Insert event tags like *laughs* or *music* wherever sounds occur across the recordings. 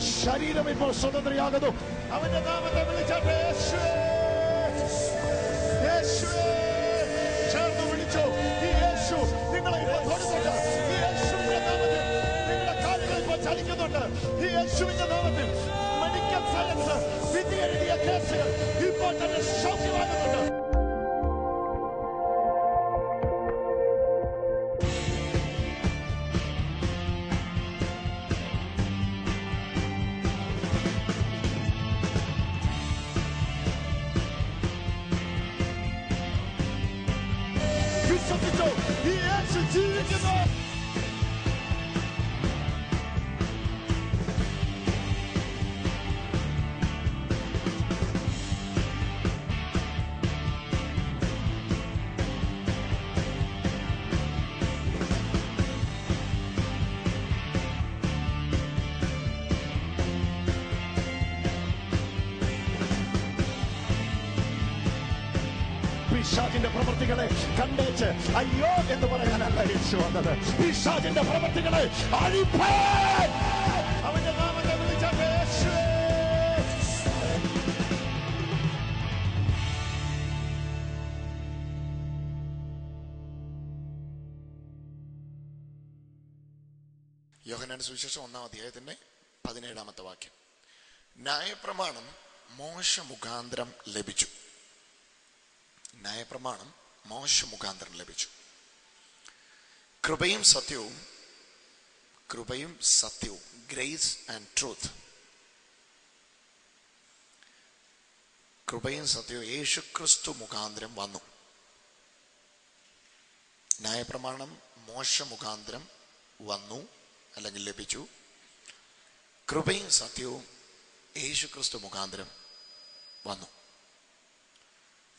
ശരീരം ഇപ്പോൾ സ്വതന്ത്രയാകുന്നു. അവന്റെ നാമത്തെ വിളിച്ചാട്ടെ ചേർന്ന് വിളിച്ചു. ഈ യേശു നിങ്ങളെ ഈ യേശുവിന്റെ നാമത്തിൽ നിങ്ങളുടെ കാര്യങ്ങൾ ഇപ്പോൾ ചലിക്കുന്നുണ്ട്. ഈ യേശുവിന്റെ നാമത്തിൽ മെഡിക്കൽ സയൻസ് വിധി എഴുതിയ കേസുകൾ ഇപ്പോൾ തന്നെ സൗഖ്യമാകുന്നുണ്ട് കണ്ടേച്ച് അയ്യോ എന്ന് പറയാനല്ല യേശു വന്നത്. പിശാചിന്റെ പ്രവൃത്തികളെ അഴിപ്പാൻ അവന്റെ നാമത്തെ വിളിച്ച യോഹനാന്റെ സുവിശേഷം ഒന്നാം അധ്യായത്തിന്റെ പതിനേഴാമത്തെ വാക്യം. ന്യായപ്രമാണം മോശ മുഖാന്തരം ലഭിച്ചു. ന്യായപ്രമാണം മോശ മുഖാന്തരം ലഭിച്ചു. കൃപയും സത്യവും കൃപയും സത്യവും ഗ്രേസ് ആൻഡ് ട്രൂത്ത്. കൃപയും സത്യവും യേശു ക്രിസ്തു മുഖാന്തരം വന്നു. ന്യായപ്രമാണം മോശ മുഖാന്തരം വന്നു അല്ലെങ്കിൽ ലഭിച്ചു. കൃപയും സത്യവും യേശു ക്രിസ്തു മുഖാന്തരം വന്നു.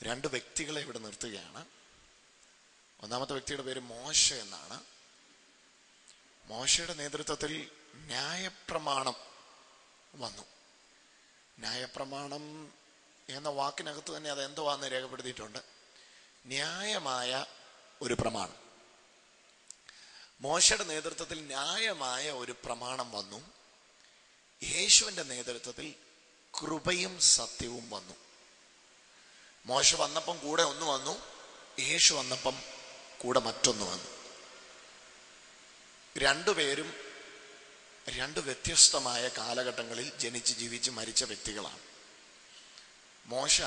രണ്ട് വ്യക്തികളെ ഇവിടെ നിർത്തുകയാണ്. ഒന്നാമത്തെ വ്യക്തിയുടെ പേര് മോശ എന്നാണ്. മോശയുടെ നേതൃത്വത്തിൽ ന്യായപ്രമാണം വന്നു. ന്യായപ്രമാണം എന്ന വാക്കിനകത്ത് തന്നെ അത് എന്തുവാന്ന് രേഖപ്പെടുത്തിയിട്ടുണ്ട്? ന്യായമായ ഒരു പ്രമാണം. മോശയുടെ നേതൃത്വത്തിൽ ന്യായമായ ഒരു പ്രമാണം വന്നു. യേശുവിന്റെ നേതൃത്വത്തിൽ കൃപയും സത്യവും വന്നു. മോശ വന്നപ്പം കൂടെ ഒന്ന് വന്നു യേശു വന്നപ്പം കൂടെ മറ്റൊന്ന് വന്നു. രണ്ടുപേരും രണ്ട് വ്യത്യസ്തമായ കാലഘട്ടങ്ങളിൽ ജനിച്ച് ജീവിച്ച് മരിച്ച വ്യക്തികളാണ്. മോശ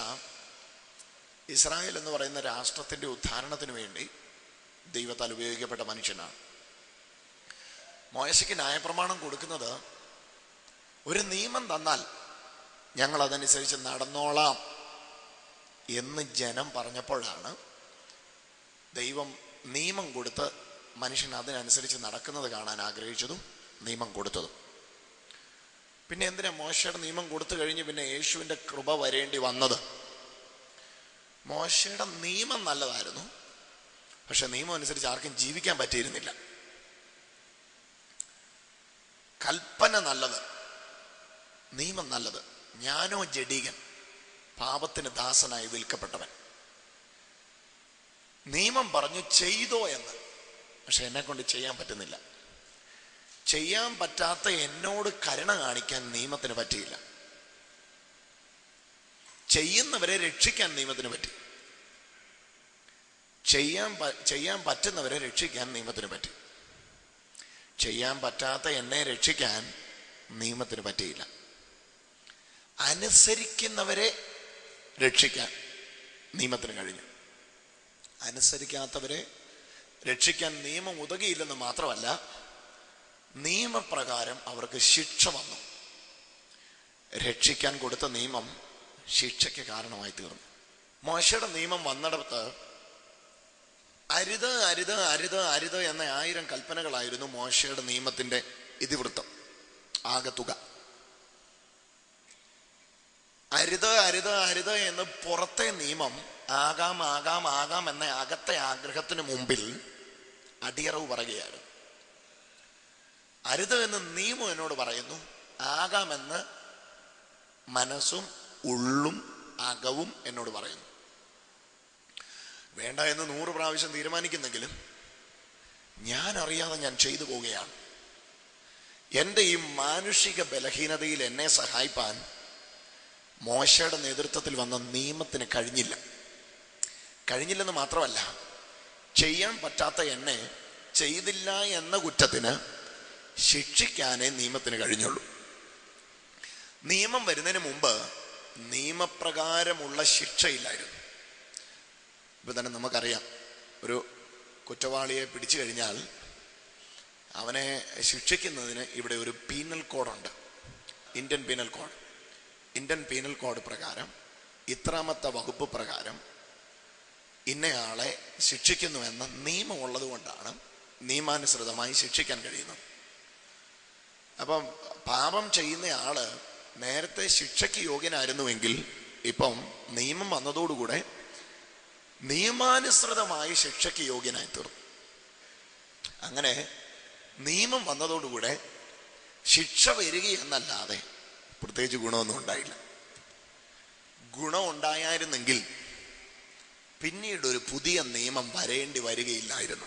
ഇസ്രായേൽ എന്ന് പറയുന്ന രാഷ്ട്രത്തിന്റെ ഉദ്ധാരണത്തിന് വേണ്ടി ദൈവത്താൽ ഉപയോഗിക്കപ്പെട്ട മനുഷ്യനാണ്. മോശയ്ക്ക് ന്യായപ്രമാണം കൊടുക്കുന്നത് ഒരു നിയമം തന്നാൽ ഞങ്ങൾ അതനുസരിച്ച് നടന്നോളാം. എന്ന് ജനം പറഞ്ഞപ്പോഴാണ് ദൈവം നിയമം കൊടുത്ത് മനുഷ്യൻ അതിനനുസരിച്ച് നടക്കുന്നത് കാണാൻ ആഗ്രഹിച്ചതും നിയമം കൊടുത്തതും. പിന്നെ എന്തിനാ മോശയുടെ നിയമം കൊടുത്തു കഴിഞ്ഞ് പിന്നെ യേശുവിന്റെ കൃപ വരേണ്ടി വന്നത്? മോശയുടെ നിയമം നല്ലതായിരുന്നു പക്ഷെ നിയമം അനുസരിച്ച് ആർക്കും ജീവിക്കാൻ പറ്റിയിരുന്നില്ല. കൽപ്പന നല്ലത് നിയമം നല്ലത്. ഞാനോ ജഡീകൻ. പാപത്തിന് ദാസനായി വിൽക്കപ്പെട്ടവൻ. നിയമം പറഞ്ഞു ചെയ്തോ എന്ന്. പക്ഷെ എന്നെ കൊണ്ട് ചെയ്യാൻ പറ്റുന്നില്ല. ചെയ്യാൻ പറ്റാത്ത എന്നോട് കരുണ കാണിക്കാൻ നിയമത്തിന് പറ്റിയില്ല. ചെയ്യുന്നവരെ രക്ഷിക്കാൻ നിയമത്തിന് പറ്റി. ചെയ്യാൻ ചെയ്യാൻ പറ്റുന്നവരെ രക്ഷിക്കാൻ നിയമത്തിന് പറ്റി. ചെയ്യാൻ പറ്റാത്ത എന്നെ രക്ഷിക്കാൻ നിയമത്തിന് പറ്റിയില്ല. അനുസരിക്കുന്നവരെ രക്ഷിക്കാൻ നിയമത്തിന് കഴിഞ്ഞു. അനുസരിക്കാത്തവരെ രക്ഷിക്കാൻ നിയമം ഉതകിയില്ലെന്ന് മാത്രമല്ല നിയമപ്രകാരം അവർക്ക് ശിക്ഷ വന്നു. രക്ഷിക്കാൻ കൊടുത്ത നിയമം ശിക്ഷയ്ക്ക് കാരണമായി തീർന്നു. മോശയുടെ നിയമം വന്നിടത്ത് അരുത് അരുത് അരുത് അരുത് എന്ന ആയിരം കൽപ്പനകളായിരുന്നു മോശയുടെ നിയമത്തിന്റെ ഇതിവൃത്തം. ആകെ തുക. അരുത് അരുത് അരുത് എന്ന് പുറത്തെ നിയമം ആകാം ആകാം ആകാം എന്ന അകത്തെ ആഗ്രഹത്തിന് മുമ്പിൽ അടിയറവ് പറയുകയാണ്. അരുത് എന്ന് നിയമം എന്നോട് പറയുന്നു. ആകാമെന്ന് മനസ്സും ഉള്ളും അകവും എന്നോട് പറയുന്നു. വേണ്ട എന്ന് നൂറ് പ്രാവശ്യം തീരുമാനിക്കുന്നെങ്കിലും ഞാൻ അറിയാതെ ഞാൻ ചെയ്തു പോവുകയാണ്. എന്റെ ഈ മാനുഷിക ബലഹീനതയിൽ എന്നെ സഹായിപ്പാൻ മോശയുടെ നേതൃത്വത്തിൽ വന്ന നിയമത്തിന് കഴിഞ്ഞില്ല. കഴിഞ്ഞില്ലെന്ന് മാത്രമല്ല ചെയ്യാൻ പറ്റാത്ത എന്നെ ചെയ്തില്ല എന്ന കുറ്റത്തിന് ശിക്ഷിക്കാനേ നിയമത്തിന് കഴിഞ്ഞുള്ളൂ. നിയമം വരുന്നതിന് മുമ്പ് നിയമപ്രകാരമുള്ള ശിക്ഷയില്ലായിരുന്നു. ഇപ്പൊ തന്നെ നമുക്കറിയാം ഒരു കുറ്റവാളിയെ പിടിച്ചു കഴിഞ്ഞാൽ അവനെ ശിക്ഷിക്കുന്നതിന് ഇവിടെ ഒരു penal കോഡുണ്ട് Indian penal code. Indian penal code പ്രകാരം ഇത്രാമത്തെ വകുപ്പ് പ്രകാരം ഇന്നയാളെ ശിക്ഷിക്കുന്നുവെന്ന നിയമമുള്ളത് കൊണ്ടാണ് നിയമാനുസൃതമായി ശിക്ഷിക്കാൻ കഴിയുന്നത്. അപ്പം പാപം ചെയ്യുന്ന ചെയ്യുന്നയാൾ നേരത്തെ ശിക്ഷയ്ക്ക് യോഗ്യനായിരുന്നുവെങ്കിൽ ഇപ്പം നിയമം വന്നതോടുകൂടെ നിയമാനുസൃതമായി ശിക്ഷയ്ക്ക് യോഗ്യനായി തീർന്നു. അങ്ങനെ നിയമം വന്നതോടുകൂടെ ശിക്ഷ വരികയെന്നല്ലാതെ പ്രത്യേകിച്ച് ഗുണമൊന്നും ഉണ്ടായില്ല. ഗുണം ഉണ്ടായിരുന്നെങ്കിൽ പിന്നീട് ഒരു പുതിയ നിയമം വരേണ്ടി വരികയില്ലായിരുന്നു.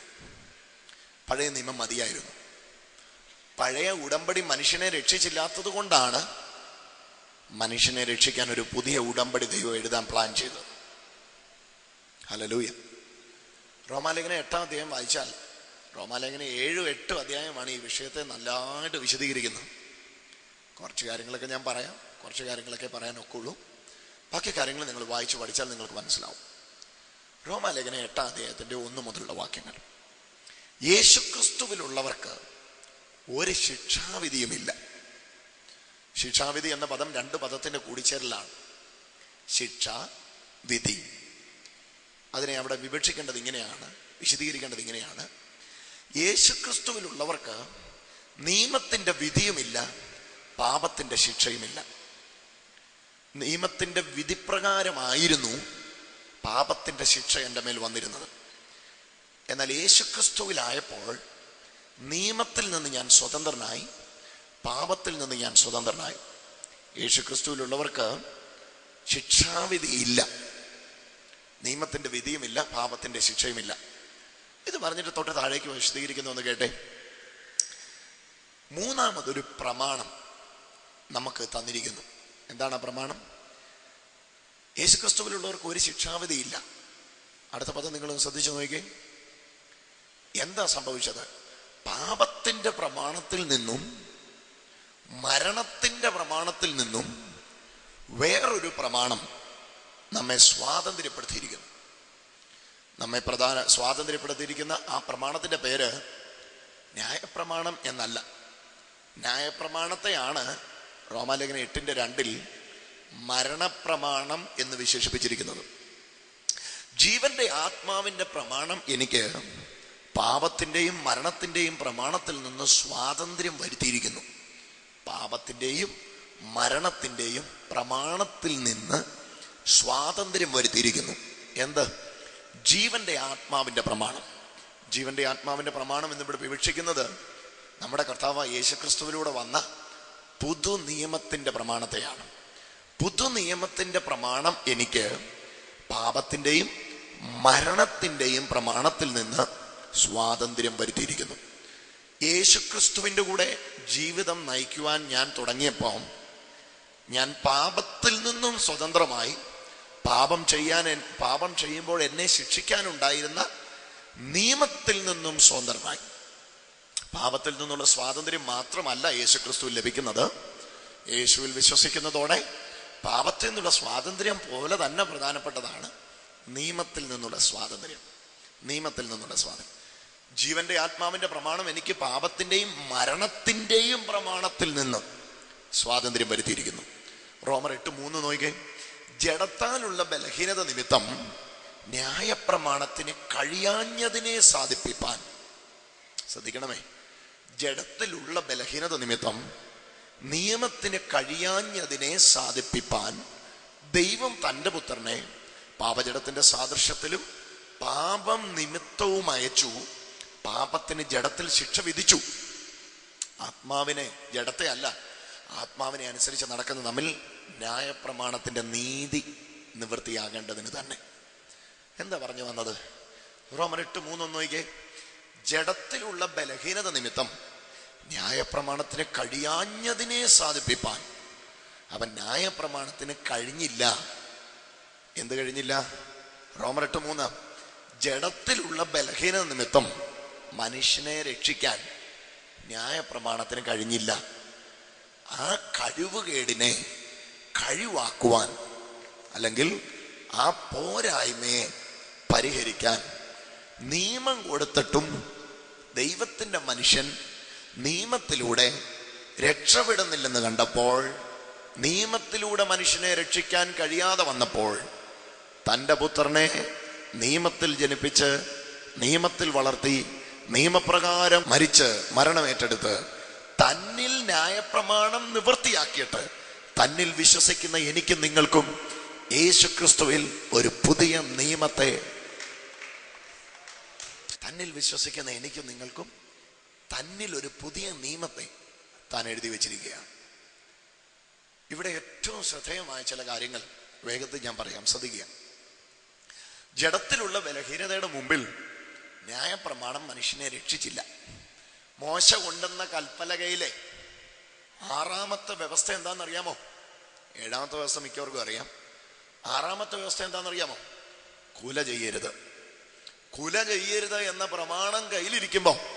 പഴയ നിയമം മതിയായിരുന്നു. പഴയ ഉടമ്പടി മനുഷ്യനെ രക്ഷിച്ചില്ലാത്തത് കൊണ്ടാണ് മനുഷ്യനെ രക്ഷിക്കാൻ ഒരു പുതിയ ഉടമ്പടി ദൈവം എഴുതാൻ പ്ലാൻ ചെയ്തത്. ഹലലൂയ റോമാലേഖന എട്ടാം അധ്യായം വായിച്ചാൽ റോമാലേഖന ഏഴും എട്ടും അധ്യായമാണ് ഈ വിഷയത്തെ നല്ലതായിട്ട് വിശദീകരിക്കുന്നത്. കുറച്ച് കാര്യങ്ങളൊക്കെ ഞാൻ പറയാം. കുറച്ച് കാര്യങ്ങളൊക്കെ പറയാനൊക്കെ ഉള്ളൂ ബാക്കി കാര്യങ്ങൾ നിങ്ങൾ വായിച്ചു പഠിച്ചാൽ നിങ്ങൾക്ക് മനസ്സിലാവും. റോമാലേഖന എട്ടാം അദ്ദേഹത്തിന്റെ ഒന്ന് മുതലുള്ള വാക്യങ്ങൾ. യേശുക്രിസ്തുവിലുള്ളവർക്ക് ഒരു ശിക്ഷാവിധിയുമില്ല. ശിക്ഷാവിധി എന്ന പദം രണ്ട് പദത്തിന്റെ കൂടിച്ചേരലാണ്. ശിക്ഷ വിധി അതിനെ അവിടെ വിവക്ഷിക്കേണ്ടത് ഇങ്ങനെയാണ് വിശദീകരിക്കേണ്ടത് ഇങ്ങനെയാണ്. യേശുക്രിസ്തുവിലുള്ളവർക്ക് നിയമത്തിന്റെ വിധിയുമില്ല. പാപത്തിന്റെ ശിക്ഷയുമില്ല. നിയമത്തിന്റെ വിധിപ്രകാരമായിരുന്നു പാപത്തിന്റെ ശിക്ഷ എന്റെ മേൽ വന്നിരുന്നത്. എന്നാൽ യേശുക്രിസ്തുവിലായപ്പോൾ നിയമത്തിൽ നിന്ന് ഞാൻ സ്വതന്ത്രനായി പാപത്തിൽ നിന്ന് ഞാൻ സ്വതന്ത്രനായി. യേശുക്രിസ്തുവിലുള്ളവർക്ക് ശിക്ഷാവിധി ഇല്ല. നിയമത്തിന്റെ വിധിയുമില്ല പാപത്തിന്റെ ശിക്ഷയുമില്ല. ഇത് പറഞ്ഞിട്ട് തൊട്ട് താഴേക്ക് വിശദീകരിക്കുന്നു എന്ന് കേട്ടെ. മൂന്നാമതൊരു പ്രമാണം നമുക്ക് തന്നിരിക്കുന്നു. എന്താണ് ആ പ്രമാണം? യേശുക്രിസ്തുവിലുള്ളവർക്ക് ഒരു ശിക്ഷാവിധിയില്ല. അടുത്ത പദം നിങ്ങൾ ശ്രദ്ധിച്ചു നോക്കിക്കേ. എന്താ സംഭവിച്ചത്? പാപത്തിന്റെ പ്രമാണത്തിൽ നിന്നും മരണത്തിന്റെ പ്രമാണത്തിൽ നിന്നും വേറൊരു പ്രമാണം നമ്മെ സ്വാതന്ത്ര്യപ്പെടുത്തിയിരിക്കുന്നു. നമ്മെ പ്രധാന സ്വാതന്ത്ര്യപ്പെടുത്തിയിരിക്കുന്ന ആ പ്രമാണത്തിന്റെ പേര് ന്യായപ്രമാണം എന്നല്ല. ന്യായപ്രമാണത്തെയാണ് റോമാലേഖന എട്ടിന്റെ രണ്ടിൽ മരണപ്രമാണം എന്ന് വിശേഷിപ്പിച്ചിരിക്കുന്നത്. ജീവന്റെ ആത്മാവിന്റെ പ്രമാണം എനിക്ക് പാപത്തിന്റെയും മരണത്തിന്റെയും പ്രമാണത്തിൽ നിന്ന് സ്വാതന്ത്ര്യം വരുത്തിയിരിക്കുന്നു. പാപത്തിന്റെയും മരണത്തിന്റെയും പ്രമാണത്തിൽ നിന്ന് സ്വാതന്ത്ര്യം വരുത്തിയിരിക്കുന്നു. എന്ത്? ജീവന്റെ ആത്മാവിന്റെ പ്രമാണം. ജീവന്റെ ആത്മാവിന്റെ പ്രമാണം എന്നിവിടെ വിവക്ഷിക്കുന്നത് നമ്മുടെ കർത്താവ് യേശുക്രിസ്തുവിലൂടെ വന്ന പുതു നിയമത്തിന്റെ പ്രമാണത്തെയാണ്. പുതു നിയമത്തിന്റെ പ്രമാണം എനിക്ക് പാപത്തിന്റെയും മരണത്തിന്റെയും പ്രമാണത്തിൽ നിന്ന് സ്വാതന്ത്ര്യം വരുത്തിയിരിക്കുന്നു. യേശുക്രിസ്തുവിന്റെ കൂടെ ജീവിതം നയിക്കുവാൻ ഞാൻ തുടങ്ങിയപ്പോൾ ഞാൻ പാപത്തിൽ നിന്നും സ്വതന്ത്രമായി പാപം ചെയ്യാൻ പാപം ചെയ്യുമ്പോൾ എന്നെ ശിക്ഷിക്കാനുണ്ടായിരുന്ന നിയമത്തിൽ നിന്നും സ്വതന്ത്രമായി. പാപത്തിൽ നിന്നുള്ള സ്വാതന്ത്ര്യം മാത്രമല്ല യേശുക്രിസ്തു ലഭിക്കുന്നത്. യേശുവിൽ വിശ്വസിക്കുന്നതോടെ പാപത്തിൽ നിന്നുള്ള സ്വാതന്ത്ര്യം പോലെ തന്നെ പ്രധാനപ്പെട്ടതാണ് നിയമത്തിൽ നിന്നുള്ള സ്വാതന്ത്ര്യം. നിയമത്തിൽ നിന്നുള്ള സ്വാതന്ത്ര്യം. ജീവന്റെ ആത്മാവിന്റെ പ്രമാണം എനിക്ക് പാപത്തിന്റെയും മരണത്തിന്റെയും പ്രമാണത്തിൽ നിന്ന് സ്വാതന്ത്ര്യം വരുത്തിയിരിക്കുന്നു. റോമർ എട്ട് മൂന്ന് നോക്കി ജഡത്താലുള്ള ബലഹീനത നിമിത്തം ന്യായപ്രമാണത്തിന് കഴിയാഞ്ഞതിനെ സാധിപ്പിപ്പാൻ. ശ്രദ്ധിക്കണമേ. ജഡത്തിലുള്ള ബലഹീനത നിമിത്തം നിയമത്തിന് കഴിയാഞ്ഞതിനെ സാധിപ്പിപ്പാൻ ദൈവം തന്റെ പുത്രനെ പാപജടത്തിന്റെ സാദൃശ്യത്തിലും പാപം നിമിത്തവും അയച്ചു. പാപത്തിന് ജഡത്തിൽ ശിക്ഷ വിധിച്ചു. ആത്മാവിനെ ജഡത്തെ അല്ല ആത്മാവിനെ അനുസരിച്ച് നടക്കുന്ന നമ്മിൽ ന്യായപ്രമാണത്തിന്റെ നീതി നിവൃത്തിയാകേണ്ടതിന് തന്നെ. എന്താ പറഞ്ഞു വന്നത്? റോമൻ എട്ട് മൂന്നൊന്നോയ്ക്ക് ജഡത്തിലുള്ള ബലഹീനത നിമിത്തം ന്യായപ്രമാണത്തിന് കഴിയാഞ്ഞതിനെ സാധിപ്പിപ്പാൻ. അവൻ ന്യായപ്രമാണത്തിന് കഴിഞ്ഞില്ല. എന്ത് കഴിഞ്ഞില്ല? റോമരട്ട് മൂന്ന്. ജഡത്തിലുള്ള ബലഹീന നിമിത്തം മനുഷ്യനെ രക്ഷിക്കാൻ ന്യായപ്രമാണത്തിന് കഴിഞ്ഞില്ല. ആ കഴിവുകേടിനെ കഴിവാക്കുവാൻ അല്ലെങ്കിൽ ആ പോരായ്മയെ പരിഹരിക്കാൻ നിയമം കൊടുത്തിട്ടും ദൈവത്തിന്റെ മനുഷ്യൻ നിയമത്തിലൂടെ രക്ഷപ്പെടുന്നില്ലെന്ന് കണ്ടപ്പോൾ നിയമത്തിലൂടെ മനുഷ്യനെ രക്ഷിക്കാൻ കഴിയാതെ വന്നപ്പോൾ തന്റെ പുത്രനെ നിയമത്തിൽ ജനിപ്പിച്ച് നിയമത്തിൽ വളർത്തി നിയമപ്രകാരം മരിച്ച് മരണമേറ്റെടുത്ത് തന്നിൽ ന്യായപ്രമാണം നിവൃത്തിയാക്കിയിട്ട് തന്നിൽ വിശ്വസിക്കുന്ന എനിക്കും നിങ്ങൾക്കും യേശുക്രിസ്തുവിൽ ഒരു പുതിയ നിയമത്തെ തന്നിൽ വിശ്വസിക്കുന്ന എനിക്കും നിങ്ങൾക്കും തന്നിൽ ഒരു പുതിയ നിയമത്തെ താൻ എഴുതി വെച്ചിരിക്കുകയാണ്. ഇവിടെ ഏറ്റവും ശ്രദ്ധേയമായ ചില കാര്യങ്ങൾ വേഗത്തിൽ ഞാൻ പറയാം. ശ്രദ്ധിക്കുക. ജഡത്തിലുള്ള ബലഹീനതയുടെ മുമ്പിൽ ന്യായപ്രമാണം മനുഷ്യനെ രക്ഷിച്ചില്ല. മോശ കൊണ്ടെന്ന കൽപ്പലകയിലെ ആറാമത്തെ വ്യവസ്ഥ എന്താണെന്നറിയാമോ? ഏഴാമത്തെ വ്യവസ്ഥ മിക്കവർക്കും അറിയാം. ആറാമത്തെ വ്യവസ്ഥ എന്താണെന്നറിയാമോ? കുല ചെയ്യരുത്. കുല ചെയ്യരുത് എന്ന പ്രമാണം കയ്യിലിരിക്കുമ്പോ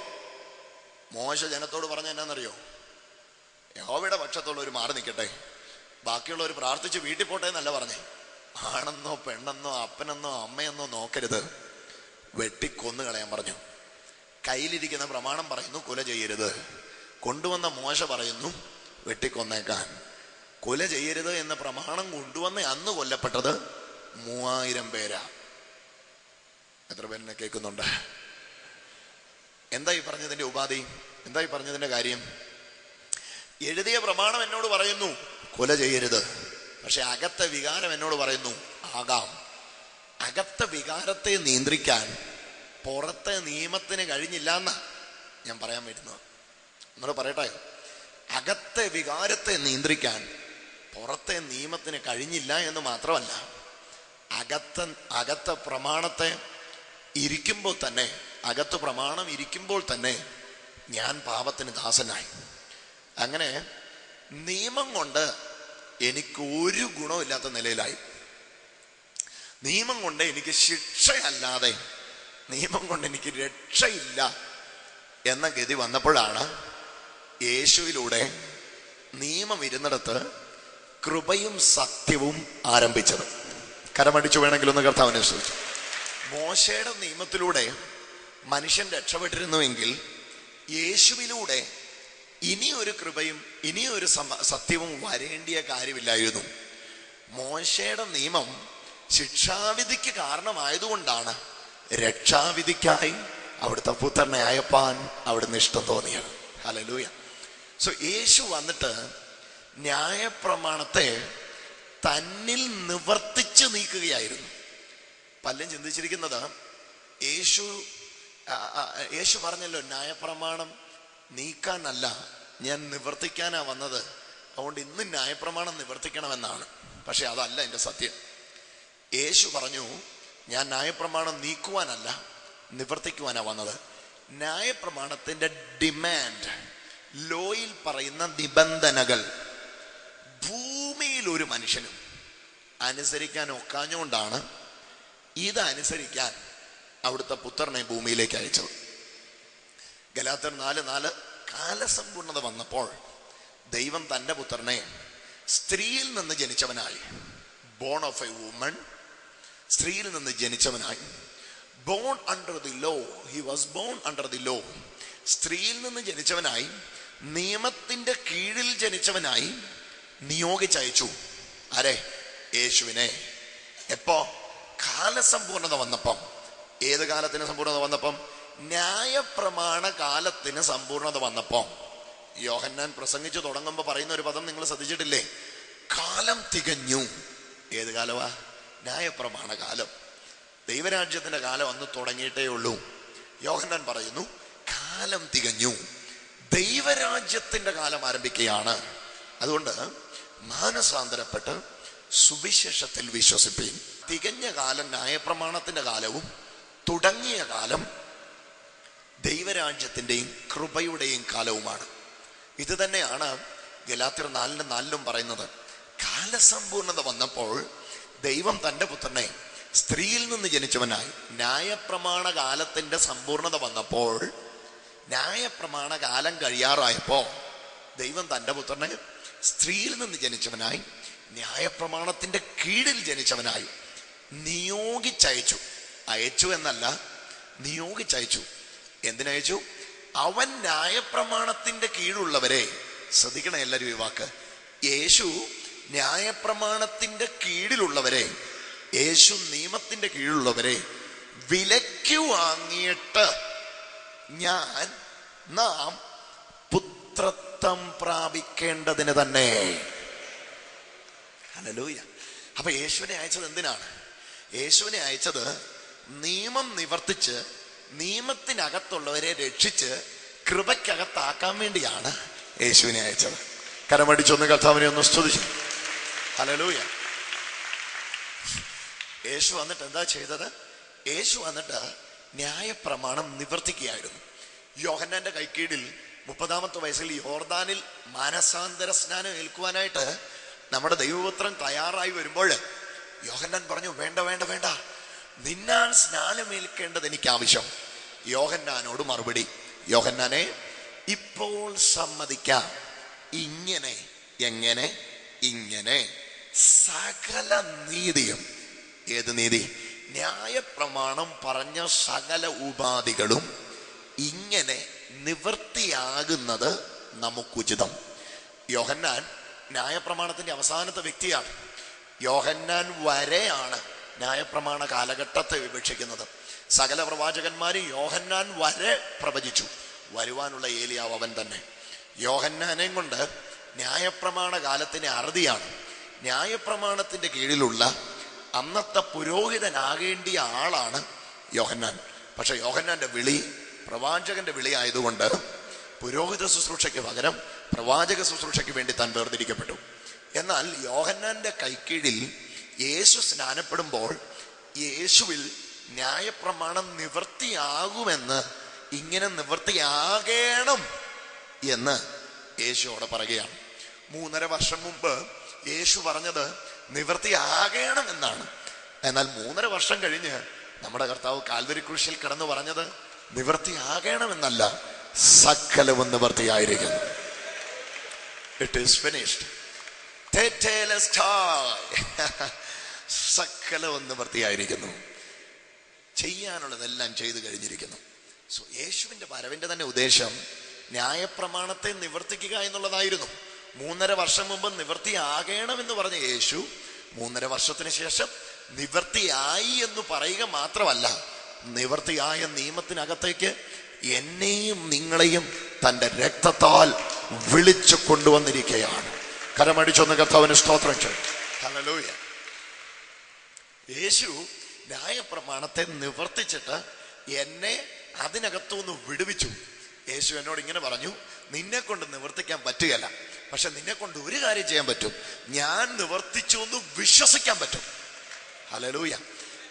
മോശ ജനത്തോട് പറഞ്ഞ എന്നാന്നറിയോ? യഹോവയുടെ പക്ഷത്തുള്ളവർ മാറി നിൽക്കട്ടെ. ബാക്കിയുള്ളവർ പ്രാർത്ഥിച്ച് വീട്ടിൽ പോട്ടെ എന്നല്ല പറഞ്ഞേ. ആണെന്നോ പെണ്ണെന്നോ അപ്പനെന്നോ അമ്മയെന്നോ നോക്കരുത്. വെട്ടിക്കൊന്നു കളയാൻ പറഞ്ഞു. കയ്യിലിരിക്കുന്ന പ്രമാണം പറയുന്നു കൊല ചെയ്യരുത്. കൊണ്ടുവന്ന മോശ പറയുന്നു വെട്ടിക്കൊന്നേക്കാൻ. കൊല ചെയ്യരുത് എന്ന പ്രമാണം കൊണ്ടുവന്ന് അന്ന് കൊല്ലപ്പെട്ടത് മൂവായിരം പേരാ. എത്ര പേരിനെ കേൾക്കുന്നുണ്ട്? എന്താ ഈ പറഞ്ഞതിന്റെ ഉപാധി? എന്താ ഈ പറഞ്ഞതിന്റെ കാര്യം? എഴുതിയ പ്രമാണം എന്നോട് പറയുന്നു കൊല ചെയ്യരുത്. പക്ഷെ അകത്തെ വികാരം എന്നോട് പറയുന്നു ആകാം. അകത്തെ വികാരത്തെ നിയന്ത്രിക്കാൻ പുറത്തെ നിയമത്തിന് കഴിഞ്ഞില്ല എന്ന ഞാൻ പറയാൻ വരുന്നത്. എന്നോട് പറയട്ടെ? അകത്തെ വികാരത്തെ നിയന്ത്രിക്കാൻ പുറത്തെ നിയമത്തിന് കഴിഞ്ഞില്ല എന്ന് മാത്രമല്ല അകത്ത അകത്തെ പ്രമാണത്തെ ഇരിക്കുമ്പോൾ തന്നെ അകത്ത് പ്രമാണം ഇരിക്കുമ്പോൾ തന്നെ ഞാൻ പാപത്തിന് ദാസനായി. അങ്ങനെ നിയമം കൊണ്ട് എനിക്ക് ഒരു ഗുണമില്ലാത്ത നിലയിലായി. നിയമം കൊണ്ട് എനിക്ക് ശിക്ഷയല്ലാതെ നിയമം കൊണ്ട് എനിക്ക് രക്ഷയില്ല എന്ന ഗതി വന്നപ്പോഴാണ് യേശുവിലൂടെ നിയമം ഇരുന്നിടത്ത് കൃപയും സത്യവും ആരംഭിച്ചത്. കരമടിച്ചു വേണമെങ്കിൽ ഒന്ന് കർത്താവിനെ ശ്രമിച്ചു മോശയുടെ നിയമത്തിലൂടെ മനുഷ്യൻ രക്ഷപ്പെട്ടിരുന്നുവെങ്കിൽ യേശുവിലൂടെ ഇനിയൊരു കൃപയും ഇനിയൊരു സത്യവും വരേണ്ടിയ കാര്യമില്ലായിരുന്നു. മോശയുടെ നിയമം ശിക്ഷാവിധിക്ക് കാരണമായതുകൊണ്ടാണ് രക്ഷാവിധിക്കായി അവിടുത്തെ പുത്രനെ അയപ്പാൻ അവിടുന്ന് ഇഷ്ടം തോന്നിയത്. ഹലലൂയ സോ യേശു വന്നിട്ട് ന്യായപ്രമാണത്തെ തന്നിൽ നിവർത്തിച്ച് നീക്കുകയായിരുന്നു. പലരും ചിന്തിച്ചിരിക്കുന്നത് യേശു യേശു പറഞ്ഞല്ലോ ന്യായപ്രമാണം നീക്കാനല്ല ഞാൻ നിവർത്തിക്കാനാ വന്നത്. അതുകൊണ്ട് ഇന്ന് ന്യായപ്രമാണം നിവർത്തിക്കണമെന്നാണ്. പക്ഷെ അതല്ല എന്റെ സത്യം. യേശു പറഞ്ഞു ഞാൻ ന്യായപ്രമാണം നീക്കുവാനല്ല നിവർത്തിക്കുവാനാ വന്നത്. ന്യായപ്രമാണത്തിന്റെ ഡിമാൻഡ് ലോയിൽ പറയുന്ന നിബന്ധനകൾ ഭൂമിയിൽ ഒരു മനുഷ്യനും അനുസരിക്കാൻ ഒക്കാഞ്ഞുകൊണ്ടാണ് ഇതനുസരിക്കാൻ അവിടുത്തെ പുത്രനെ ഭൂമിയിലേക്ക് അയച്ചത്. ഗലാത്തർ നാല് നാല് കാലസമ്പൂർണത വന്നപ്പോൾ ദൈവം തന്റെ പുത്രനെ സ്ത്രീയിൽ നിന്ന് ജനിച്ചവനായി. ബോൺ ഓഫ് എ വുമൺ സ്ത്രീയിൽ നിന്ന് ജനിച്ചവനായി. Born under the law he was born under the law സ്ത്രീയിൽ നിന്ന് ജനിച്ചവനായി നിയമത്തിന്റെ കീഴിൽ ജനിച്ചവനായി നിയോഗിച്ചയച്ചു. ആരെ? യേശുവിനെ. എപ്പോ? കാലസമ്പൂർണത വന്നപ്പം. ഏത് കാലത്തിന് സമ്പൂർണത വന്നപ്പം? ന്യായപ്രമാണ കാലത്തിന് സമ്പൂർണത വന്നപ്പം. യോഹന്നാൻ പ്രസംഗിച്ചു തുടങ്ങുമ്പോൾ പറയുന്ന ഒരു പദം നിങ്ങൾ ശ്രദ്ധിച്ചിട്ടില്ലേ? കാലം തികഞ്ഞു. ഏത് കാലമാ? ന്യായപ്രമാണ കാലം. ദൈവരാജ്യത്തിന്റെ കാലം അന്ന് തുടങ്ങിയിട്ടേ ഉള്ളൂ. യോഹന്നാൻ പറയുന്നു കാലം തികഞ്ഞു. ദൈവരാജ്യത്തിന്റെ കാലം ആരംഭിക്കുകയാണ്. അതുകൊണ്ട് മാനസാന്തരപ്പെട്ട് സുവിശേഷത്തിൽ വിശ്വസിപ്പീൻ. തികഞ്ഞ കാലം ന്യായപ്രമാണത്തിന്റെ കാലവും തുടങ്ങിയ കാലം ദൈവരാജ്യത്തിന്റെയും കൃപയുടെയും കാലവുമാണ്. ഇത് തന്നെയാണ് ഗലാത്തിർ നാലിന്റെ നാലിലും പറയുന്നത്. കാലസമ്പൂർണത വന്നപ്പോൾ ദൈവം തന്റെ പുത്രനെ സ്ത്രീയിൽ നിന്ന് ജനിച്ചവനായി. ന്യായപ്രമാണ കാലത്തിന്റെ സമ്പൂർണത വന്നപ്പോൾ ന്യായപ്രമാണ കാലം കഴിയാറായപ്പോൾ ദൈവം തന്റെ പുത്രനെ സ്ത്രീയിൽ നിന്ന് ജനിച്ചവനായി ന്യായപ്രമാണത്തിന്റെ കീഴിൽ ജനിച്ചവനായി നിയോഗിച്ചയച്ചു. അയച്ചു എന്നല്ല നിയോഗിച്ചയച്ചു. എന്തിനയച്ചു? അവൻ ന്യായപ്രമാണത്തിന്റെ കീഴുള്ളവരെ. ശ്രദ്ധിക്കണേ എല്ലാവരും ഈ വാക്ക്. യേശു ന്യായപ്രമാണത്തിന്റെ കീഴിലുള്ളവരെ. യേശു നിയമത്തിന്റെ കീഴിലുള്ളവരെ. വിലയ്ക്ക് വാങ്ങിയിട്ട് ഞാൻ നാം പുത്രത്വം പ്രാപിക്കേണ്ടതിന് തന്നെ. ഹല്ലേലൂയ. അപ്പൊ യേശുവിനെ അയച്ചത് എന്തിനാണ്? യേശുവിനെ അയച്ചത് നിയമം നിവർത്തിച്ച് നിയമത്തിനകത്തുള്ളവരെ രക്ഷിച്ച് കൃപയ്ക്കകത്താക്കാൻ വേണ്ടിയാണ് യേശുവിനെ അയച്ചത്. കരമടിച്ചൊന്ന് കർത്താവിനെ ഒന്ന് സ്തുതിച്ചു. ഹലലൂയ യേശു വന്നിട്ട് എന്താ ചെയ്തത്? യേശു വന്നിട്ട് ന്യായപ്രമാണം നിവർത്തിക്കുകയായിരുന്നു. യോഹന്നാന്റെ കൈക്കീഴിൽ മുപ്പതാമത്തെ വയസ്സിൽ യോർദാനിൽ മാനസാന്തര സ്നാനം ഏൽക്കുവാനായിട്ട് നമ്മുടെ ദൈവപുത്രൻ തയ്യാറായി വരുമ്പോൾ യോഹന്നാൻ പറഞ്ഞു വേണ്ട വേണ്ട വേണ്ട. നിന്നാൽ സ്നാനമേൽക്കേണ്ടത് എനിക്ക് ആവശ്യം യോഹന്നാനോട് മറുപടി. യോഹന്നാനെ ഇപ്പോൾ സമ്മതിക്കാം. ഇങ്ങനെ എങ്ങനെ ഇങ്ങനെ. സകല നീതിയും. ഏത് നീതി? ന്യായപ്രമാണം പറഞ്ഞ സകല ഉപാധികളും ഇങ്ങനെ നിവൃത്തിയാകുന്നത് നമുക്കുചിതം. യോഹന്നാൻ ന്യായപ്രമാണത്തിന്റെ അവസാനത്തെ വ്യക്തിയാണ്. യോഹന്നാൻ വരെയാണ് ന്യായപ്രമാണ കാലഘട്ടത്തെ വിവക്ഷിക്കുന്നത്. സകല പ്രവാചകന്മാരും യോഹന്നാൻ വരെ പ്രവചിച്ചു. വരുവാനുള്ള ഏലിയാവ് അവൻ തന്നെ. യോഹന്നാനെയും കൊണ്ട് ന്യായപ്രമാണ കാലത്തിന് അറുതിയാണ്. ന്യായപ്രമാണത്തിന്റെ കീഴിലുള്ള അന്നത്തെ പുരോഹിതനാകേണ്ടിയ ആളാണ് യോഹന്നാൻ. പക്ഷെ യോഹന്നാന്റെ വിളി പ്രവാചകന്റെ വിളി ആയതുകൊണ്ട് പുരോഹിത ശുശ്രൂഷയ്ക്ക് പകരം പ്രവാചക ശുശ്രൂഷയ്ക്ക് വേണ്ടി താൻ വേർതിരിക്കപ്പെട്ടു. എന്നാൽ യോഹന്നാന്റെ കൈക്കീഴിൽ യേശു സ്നാനപ്പെടുമ്പോൾ യേശുവിൽ ന്യായപ്രമാണം നിവൃത്തിയാകുമെന്ന് ഇങ്ങനെ നിവൃത്തിയാകേണം എന്ന് യേശു അവിടെ പറയുകയാണ്. മൂന്നര വർഷം മുമ്പ് യേശു പറഞ്ഞത് നിവൃത്തിയാകണം എന്നാണ്. എന്നാൽ മൂന്നര വർഷം കഴിഞ്ഞ് നമ്മുടെ കർത്താവ് കാൽവരി ക്രൂശിൽ കിടന്നു പറഞ്ഞത് നിവൃത്തിയാകണമെന്നല്ല സകലവും നിവൃത്തിയായിരിക്കുന്നു. ഇറ്റ് ഈസ് ഫിനിഷ്ഡ് സകലവും നിവൃത്തിയായിരിക്കുന്നു ചെയ്യാനുള്ളതെല്ലാം ചെയ്തു കഴിഞ്ഞിരിക്കുന്നു. സോ യേശുവിന്റെ വരവിന്റെ തന്നെ ഉദ്ദേശം ന്യായപ്രമാണത്തെ നിവർത്തിക്കുക എന്നുള്ളതായിരുന്നു. മൂന്നര വർഷം മുമ്പ് നിവൃത്തിയാകണമെന്ന് പറഞ്ഞ യേശു മൂന്നര വർഷത്തിന് ശേഷം നിവൃത്തിയായി എന്ന് പറയുക മാത്രമല്ല നിവൃത്തിയായ നിയമത്തിനകത്തേക്ക് എന്നെയും നിങ്ങളെയും തന്റെ രക്തത്താൽ വിളിച്ചു കൊണ്ടുവന്നിരിക്കുകയാണ്. കരമടിച്ചൊന്ന് കർത്താവിന് സ്തോത്രം ചെയ്യും. ഹല്ലേലൂയ യേശു ന്യായപ്രമാണത്തെ നിവർത്തിച്ചിട്ട് എന്നെ അതിനകത്തുനിന്ന് വിടുവിച്ചു. യേശു എന്നോട് ഇങ്ങനെ പറഞ്ഞു നിന്നെ കൊണ്ട് നിവർത്തിക്കാൻ പറ്റുകയല്ല. പക്ഷെ നിന്നെ കൊണ്ട് ഒരു കാര്യം ചെയ്യാൻ പറ്റും. ഞാൻ നിവർത്തിച്ചു എന്ന് വിശ്വസിക്കാൻ പറ്റും. ഹലലൂയ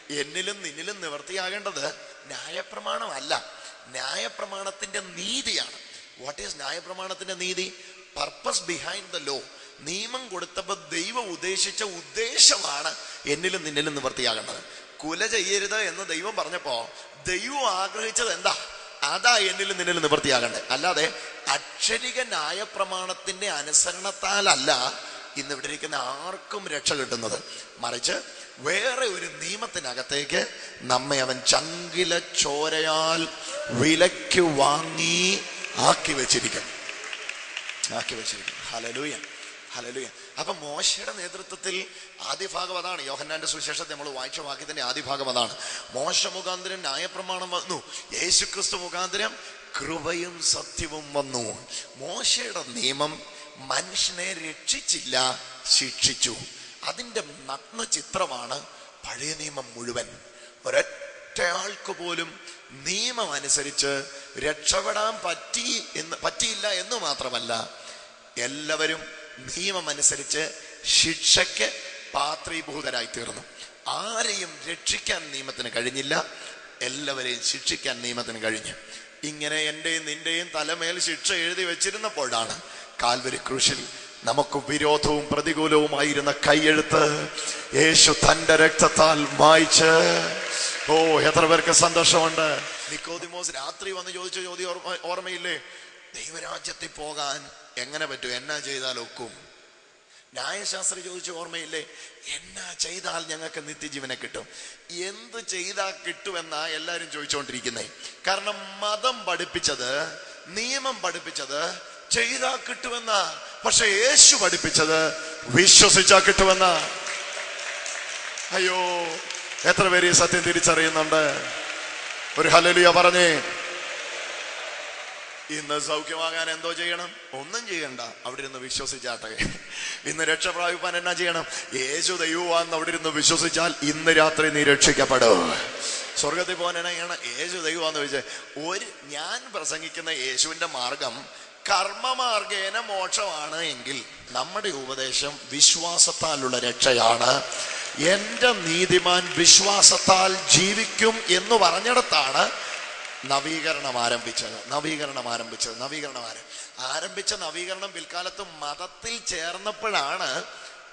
എന്നിലും നിന്നിലും നിവർത്തിയാകേണ്ടത് ന്യായപ്രമാണമല്ല. ന്യായപ്രമാണത്തിന്റെ നീതിയാണ്. വാട്ട് ഈസ് ന്യായപ്രമാണത്തിന്റെ നീതി? പർപ്പസ് ബിഹൈൻഡ് ദ ലോ നിയമം കൊടുത്തപ്പോൾ ദൈവം ഉദ്ദേശിച്ച ഉദ്ദേശമാണ് എന്നിലും നിന്നിലും നിവർത്തിയാകേണ്ടത്. കുല ചെയ്യരുത് എന്ന് ദൈവം പറഞ്ഞപ്പോ ദൈവം ആഗ്രഹിച്ചത് എന്താ? അതാ എന്നിലും നിന്നിലും നിവർത്തിയാകണ്ടേ അല്ലാതെ അക്ഷരിക ന്യായ പ്രമാണത്തിന്റെ അനുസരണത്താലല്ല ഇന്ന് ഇവിടെ ഇരിക്കുന്ന ആർക്കും രക്ഷ കിട്ടുന്നത്. മറിച്ച് വേറെ ഒരു നിയമത്തിനകത്തേക്ക് നമ്മെ അവൻ ചങ്കില ചോരയാൽ വിലയ്ക്ക് വാങ്ങി ആക്കി വെച്ചിരിക്കും. ആക്കി വെച്ചിരിക്കും. ഹലലൂയ ഹലലൂയ അപ്പൊ മോശയുടെ നേതൃത്വത്തിൽ ആദ്യ ഭാഗം അതാണ്. യോഹന്നാന്റെ സുവിശേഷത്തെ നമ്മൾ വായിച്ച വാക്യത്തിന്റെ ആദ്യ ഭാഗം അതാണ്. മോശ മുഖാന്തരം ന്യായപ്രമാണം വന്നു. യേശുക്രിസ്തു മുഖാന്തരം കൃപയും സത്യവും വന്നു. മോശയുടെ നിയമം മനുഷ്യനെ രക്ഷിച്ചില്ല ശിക്ഷിച്ചു. അതിന്റെ നഗ്ന ചിത്രമാണ് പഴയ നിയമം മുഴുവൻ. ഒരൊറ്റ ആൾക്ക് പോലും നിയമം അനുസരിച്ച് രക്ഷപ്പെടാൻ പറ്റി എന്ന് പറ്റിയില്ല എന്ന് മാത്രമല്ല എല്ലാവരും നിയമമനുസരിച്ച് ശിക്ഷയ്ക്ക് പാത്രീഭൂതരായി തീർന്നു ആരെയും രക്ഷിക്കാൻ നിയമത്തിന് കഴിഞ്ഞില്ല എല്ലാവരെയും ശിക്ഷിക്കാൻ നിയമത്തിന് കഴിഞ്ഞു. ഇങ്ങനെ എന്റെയും നിന്റെയും തലമേൽ ശിക്ഷ എഴുതി വെച്ചിരുന്നപ്പോഴാണ് കാൽവരി ക്രൂശിൽ നമുക്ക് വിരോധവും പ്രതികൂലവുമായിരുന്ന കൈയെഴുത്ത് യേശു തന്റെ രക്തത്താൽ മായ്ച്ച് ഓ എത്ര പേർക്ക് സന്തോഷമുണ്ട്. നിക്കോദിമോസ് രാത്രി വന്ന് ചോദിച്ച ചോദ്യം ഓർമ്മ- ഓർമ്മയില്ലേ? ദൈവരാജ്യത്തിൽ പോകാൻ എങ്ങനെ പറ്റും? എന്നാ ചെയ്താൽ ഒക്കും? ന്യായശാസ്ത്രി ചോദിച്ച ഓർമ്മയില്ലേ? എന്നാ ചെയ്താൽ ഞങ്ങൾക്ക് നിത്യജീവനെ കിട്ടും? എന്ത് ചെയ്താൽ കിട്ടുമെന്നാ എല്ലാരും ചോദിച്ചുകൊണ്ടിരിക്കുന്നേ കാരണം മതം പഠിപ്പിച്ചത് നിയമം പഠിപ്പിച്ചത് ചെയ്താൽ കിട്ടുമെന്ന. പക്ഷെ യേശു പഠിപ്പിച്ചത് വിശ്വസിച്ചാ കിട്ടുമെന്ന. അയ്യോ എത്ര പേര് സത്യം തിരിച്ചറിയുന്നുണ്ട്? ഒരു ഹലലിയ പറഞ്ഞേ ഇന്ന് സൗഖ്യമാകാൻ എന്തോ ചെയ്യണം? ഒന്നും ചെയ്യണ്ട. അവിടെ ഇരുന്ന് വിശ്വസിച്ചാട്ടെ ഇന്ന് രക്ഷപ്രാപിപ്പാൻ എന്നാ ചെയ്യണം? യേശു ദൈവമാണെന്ന് അവിടെ ഇരുന്ന് വിശ്വസിച്ചാൽ ഇന്ന് രാത്രി നീ രക്ഷിക്കപ്പെടും. സ്വർഗത്തിൽ പോകാൻ എന്നാ ചെയ്യണം? യേശു ദൈവമാന്ന് ചോദിച്ചാൽ ഒരു ഞാൻ പ്രസംഗിക്കുന്ന യേശുവിന്റെ മാർഗം കർമ്മമാർഗേന മോക്ഷമാണ് എങ്കിൽ നമ്മുടെ ഉപദേശം വിശ്വാസത്താലുള്ള രക്ഷയാണ്. എന്റെ നീതിമാൻ വിശ്വാസത്താൽ ജീവിക്കും എന്ന് പറഞ്ഞിടത്താണ് നവീകരണം ആരംഭിച്ചത് നവീകരണം ആരംഭിച്ചത് നവീകരണം ആരം ആരംഭിച്ച നവീകരണം പിൽക്കാലത്ത് മതത്തിൽ ചേർന്നപ്പോഴാണ്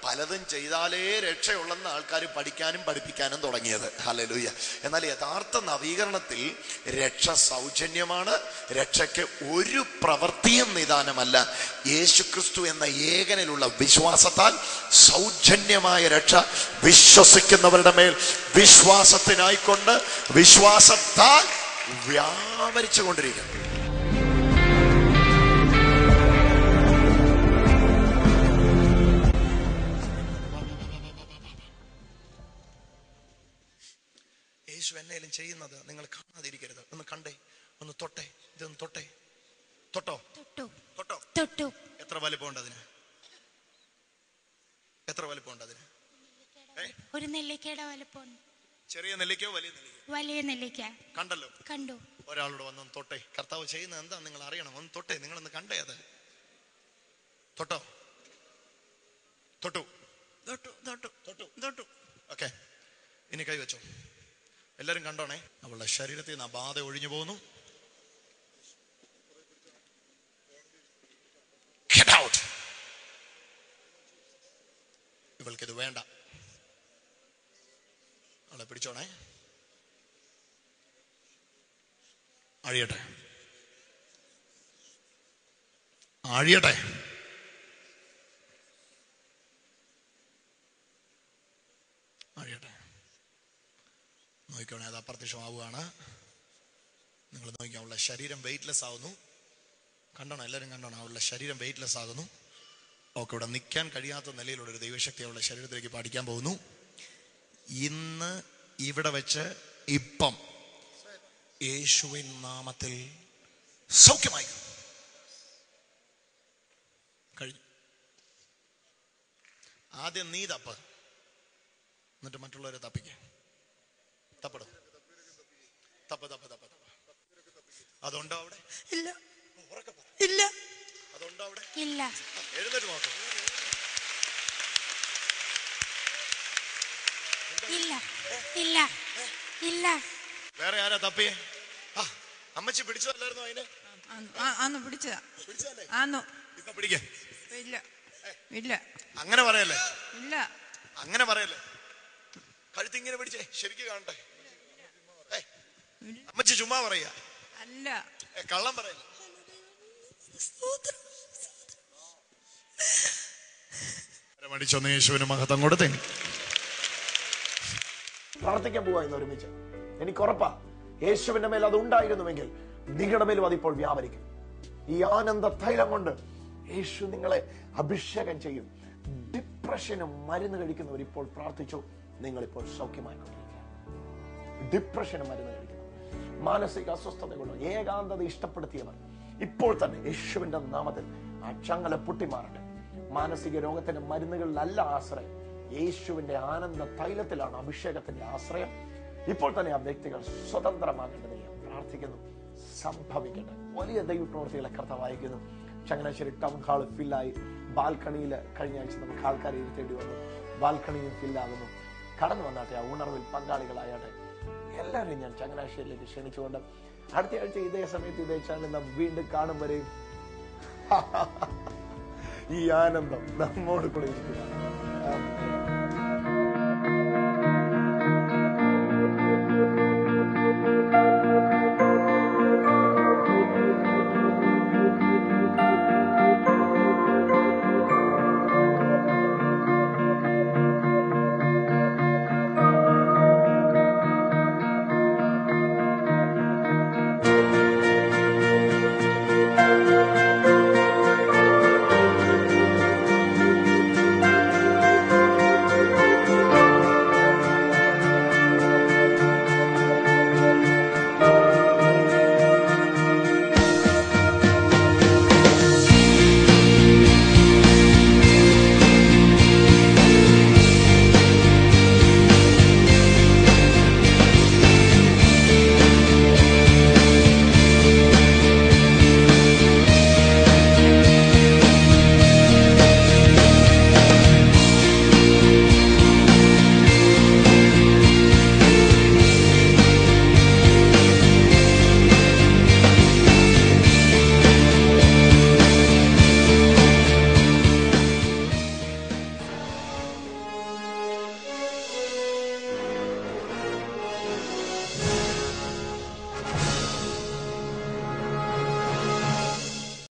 പലതും ചെയ്താലേ രക്ഷയുള്ളെന്ന് ആൾക്കാർ പഠിക്കാനും പഠിപ്പിക്കാനും തുടങ്ങിയത്. ഹലലൂയ എന്നാൽ യഥാർത്ഥ നവീകരണത്തിൽ രക്ഷ സൗജന്യമാണ് രക്ഷയ്ക്ക് ഒരു പ്രവൃത്തിയും നിദാനമല്ല. യേശുക്രിസ്തു എന്ന ഏകനിലുള്ള വിശ്വാസത്താൽ സൗജന്യമായ രക്ഷ വിശ്വസിക്കുന്നവരുടെ മേൽ വിശ്വാസത്തിനായിക്കൊണ്ട് വിശ്വാസത്താൽ വ്യാപരിച്ചു കൊണ്ടിരിക്കുന്നു യേശു എന്നേലും ചെയ്യുന്നത് നിങ്ങൾ കാണാതിരിക്കരുത്. ഒന്ന് കണ്ടേ ഒന്ന് തൊട്ടെ ഇതൊന്ന് തൊട്ടെ. തൊട്ടോ? തൊട്ടോ. തൊട്ടോ? എത്ര വലിപ്പമുണ്ട് അതിന്? എത്ര വലിപ്പമുണ്ട് അതിന്? ഒരു നെല്ലിക്കയുടെ വലുപ്പം. ചെറിയ നെല്ലിക്കോ വലിയ നെല്ലിക്കോ വലിയ നെല്ലിക്ക. കണ്ടല്ലോ. കണ്ടു. ഒരാളോട് വന്നൊന്ന് തൊട്ടെ. കർത്താവ് ചെയ്യുന്നത് എന്താ നിങ്ങൾ അറിയണം. ഒന്ന് നിങ്ങൾ ഒന്ന് കണ്ടേ അത്. തൊട്ടോ? തൊട്ടു. തൊട്ടു തൊട്ടു തൊട്ടു. തൊട്ടു. ഓക്കെ. ഇനി കൈവച്ചോ എല്ലാരും കണ്ടോണേ? അവളുടെ ശരീരത്തിൽ നിന്ന് ആ ബാധ ഒഴിഞ്ഞു പോകുന്നു. അഴിയട്ടെ. അഴിയട്ടെ. അഴിയട്ടെ. നോക്കിക്കോണേ അത് അപ്രത്യക്ഷമാവുകയാണ്. നിങ്ങൾ നോക്കിക്കോ അവളുടെ ശരീരം വെയിറ്റ്ലെസ് ആവുന്നു. കണ്ടോണം? എല്ലാവരും കണ്ടോണം? അവളുടെ ശരീരം വെയിറ്റ്ലെസ് ആകുന്നു. ഓക്കെ ഇവിടെ നിൽക്കാൻ കഴിയാത്ത നിലയിലുള്ള ഒരു ദൈവശക്തി അവളുടെ ശരീരത്തിലേക്ക് പഠിക്കാൻ പോകുന്നു. ഇന്ന് ഇവിടെ വെച്ച് ഇപ്പം യേശുവിൻ നാമത്തിൽ സൗഖ്യമായി. കഴിഞ്ഞു. ആദ്യം നീ തപ്പ്. എന്നിട്ട് മറ്റുള്ളവരെ തപ്പിക്ക. തപ്പടും? തപ്പ് തപ്പ് തപ്പ് തപ്പ്. അതുണ്ടോ അവിടെ? ഇല്ല. ഇല്ല. അതുണ്ടോ അവിടെ? ഇല്ല. എഴുന്നേറ്റ് നോക്കാം. ഇല്ല. ഇല്ല. ഇല്ല. വേറെ ആരാ തപ്പി? ആ അമ്മച്ചി പിടിച്ചതല്ലായിരുന്നു അതിനെ അതിന്? ആ, ആന്ന് പിടിച്ചതാ. പിടിച്ചതല്ലേ? ആന്നു ഇപ്പൊ പിടിക്കേ. ഇല്ല. ഇല്ല. അങ്ങനെ പറയല്ലേ? ഇല്ല. അങ്ങനെ പറയല്ലേ? കഴുത്തിങ്ങനെ പിടിച്ചേ ശരിക്കും കാണട്ടെ. അമ്മച്ചി ചുമ്മാ പറയ. അല്ല. കള്ളം പറയല്ലേ? മടിച്ചൊന്ന് യേശുവിന് മഹത്വം കൊടുത്തേ? പ്രാർത്ഥിക്കാൻ പോവാ ഇന്ന് ഒരുമിച്ച്. എനിക്ക് ഉറപ്പാ യേശുവിന്റെ മേൽ അത് ഉണ്ടായിരുന്നുവെങ്കിൽ നിങ്ങളുടെ മേലും അതിപ്പോൾ വ്യാപരിക്കും. ഈ ആനന്ദ തൈലം കൊണ്ട് യേശു നിങ്ങളെ അഭിഷേകം ചെയ്യും. ഡിപ്രഷനും മരുന്ന് കഴിക്കുന്നവർ ഇപ്പോൾ പ്രാർത്ഥിച്ചു നിങ്ങളിപ്പോൾ സൗഖ്യമായിക്കൊണ്ടിരിക്കുക ഡിപ്രഷന് മരുന്ന് കഴിക്കണം മാനസിക അസ്വസ്ഥതകളോ ഏകാന്തത ഇഷ്ടപ്പെടുത്തിയവർ ഇപ്പോൾ തന്നെ യേശുവിന്റെ നാമത്തിൽ ആ ചങ്ങല പൊട്ടിമാറട്ടെ. മാനസിക രോഗത്തിന്റെ മരുന്നുകളിലല്ല ആശ്രയം. യേശുവിന്റെ ആനന്ദ തൈലത്തിലാണ് അഭിഷേകത്തിന്റെ ആശ്രയം. ഇപ്പോൾ തന്നെ ആ വ്യക്തികൾ സ്വതന്ത്രമാകേണ്ടത് ഞാൻ പ്രാർത്ഥിക്കുന്നു സംഭവിക്കട്ടെ. വലിയ ദൈവപ്രവർത്തികളെ കർത്താവ് വായിക്കുന്നു ചങ്ങനാശ്ശേരി ടൗൺ ഹാൾ ഫില്ലായി. ബാൽക്കണിയിൽ കഴിഞ്ഞ ആഴ്ച നമുക്ക് ആൾക്കാരെ ഇരുത്തേണ്ടി വന്നു. ബാൽക്കണിയും ഫില്ലാകുന്നു. കടന്നു വന്നാട്ടെ ആ ഉണർവിൽ പങ്കാളികളായാട്ടെ. എല്ലാവരെയും ഞാൻ ചങ്ങനാശ്ശേരിയിലേക്ക് ക്ഷണിച്ചുകൊണ്ട് അടുത്ത ആഴ്ച ഇതേ സമയത്ത് ഇതേ ചാനൽ നാം വീണ്ടും കാണും വരെയും *laughs* ഈ ആനന്ദം നമ്മോട് കൂടെ ഇരിക്കുക